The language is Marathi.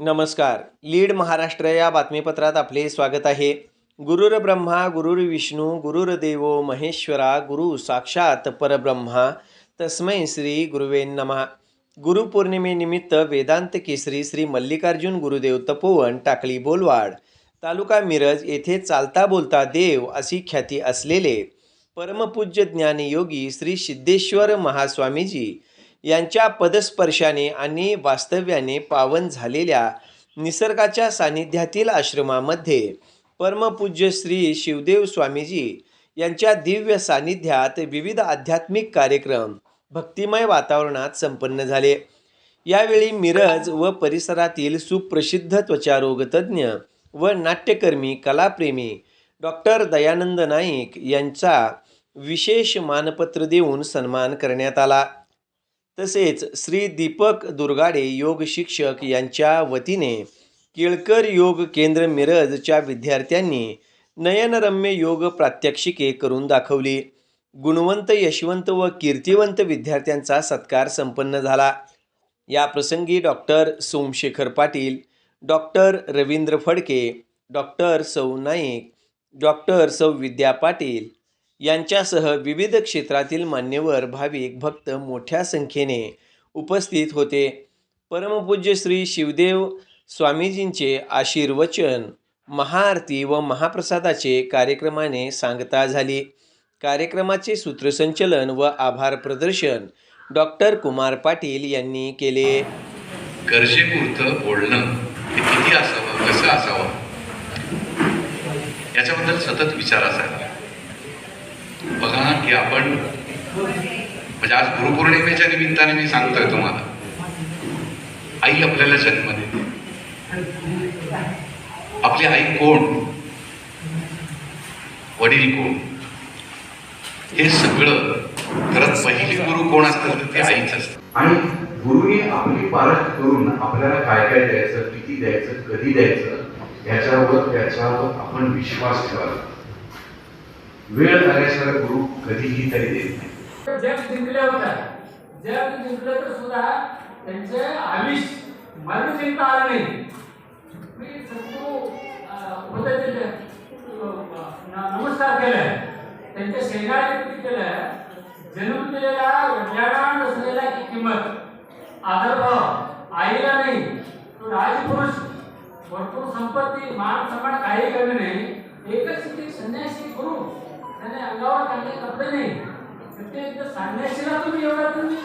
नमस्कार. लीड महाराष्ट्र या बातमीपत्रात आपले स्वागत आहे. गुरुर ब्रह्मा गुरुर विष्णू गुरुर देवो महेश्वरा गुरु साक्षात परब्रह्मा. तस्मै श्री गुरुवे नमः. गुरुपौर्णिमेनिमित्त वेदांत केसरी श्री मल्लिकार्जुन गुरुदेव तपोवन टाकळी बोलवाड. तालुका मिरज येथे चालता बोलता देव अशी ख्याती असलेले परमपूज्य ज्ञानयोगी श्री सिद्धेश्वर महास्वामीजी यांच्या पदस्पर्शाने आणि वास्तव्याने पावन झालेल्या निसर्गाच्या सानिध्यातील आश्रमामध्ये परमपूज्य श्री शिवदेव स्वामीजी यांच्या दिव्य सानिध्यात विविध आध्यात्मिक कार्यक्रम भक्तिमय वातावरणात संपन्न झाले. यावेळी मिरज व परिसरातील सुप्रसिद्ध त्वचारोगतज्ञ व नाट्यकर्मी कलाप्रेमी डॉक्टर दयानंद नाईक यांचा विशेष मानपत्र देऊन सन्मान करण्यात आला. तसेच श्री दीपक दुर्गाडे योग शिक्षक यांच्या वतीने केळकर योग केंद्र मिरजच्या विद्यार्थ्यांनी नयनरम्य योग प्रात्यक्षिके करून दाखवली. गुणवंत यशवंत व कीर्तिवंत विद्यार्थ्यांचा सत्कार संपन्न झाला. या प्रसंगी doctor Somshekhar Patil doctor Ravindra Phadke doctor सौ नाईक डॉक्टर सौ विद्या पाटील यांच्यासह विविध क्षेत्रातील मान्यवर भाविक भक्त मोठ्या संख्येने उपस्थित होते. परमपूज्य श्री शिवदेव स्वामीजींचे आशीर्वचन महाआरती व महाप्रसादाचे कार्यक्रमाने सांगता झाली. कार्यक्रमाचे सूत्रसंचलन व आभार प्रदर्शन डॉक्टर कुमार पाटील यांनी केले. गरजेपुरतं बोलणं हे किती असावं कसं असावं? याच्याबद्दल सतत विचार असायला बघा की आपण म्हणजे आज गुरुपौर्णिमेच्या निमित्ताने मी सांगतोय तुम्हाला. आई आपल्याला जन्म देते. आपली आई कोण? वडील कोण? हे सगळं खरंच पहिली गुरु कोण असतात तर ते आईच असतात. आणि गुरुने आपली पारख करून आपल्याला काय काय द्यायचं किती द्यायचं कधी द्यायचं याच्यावर त्याच्यावर आपण विश्वास ठेवायला वेळ झाल्याशिवाय गुरु कधीही तरी देत नाही. जग जिंकल्या होत्या जग जिंकलं तर सुद्धा त्यांचे आयुष मरण जिंकता आलं नाही. मी सद्गुरू होते नमस्कार केलाय त्यांच्या शेजारी केलाय जन्म दिलेला वडिलांना नसलेला की किंमत? आदरभाव आईला नाही. तो राजपुरुष. भरपूर संपत्ती मान सन्मान काही कमी नाही. एकच एक संन्यासी गुरु. आणि अंगावर चांगले कपडे नाही. तर ते एकदा सांगण्याशिवाय तुम्ही एवढा तुम्ही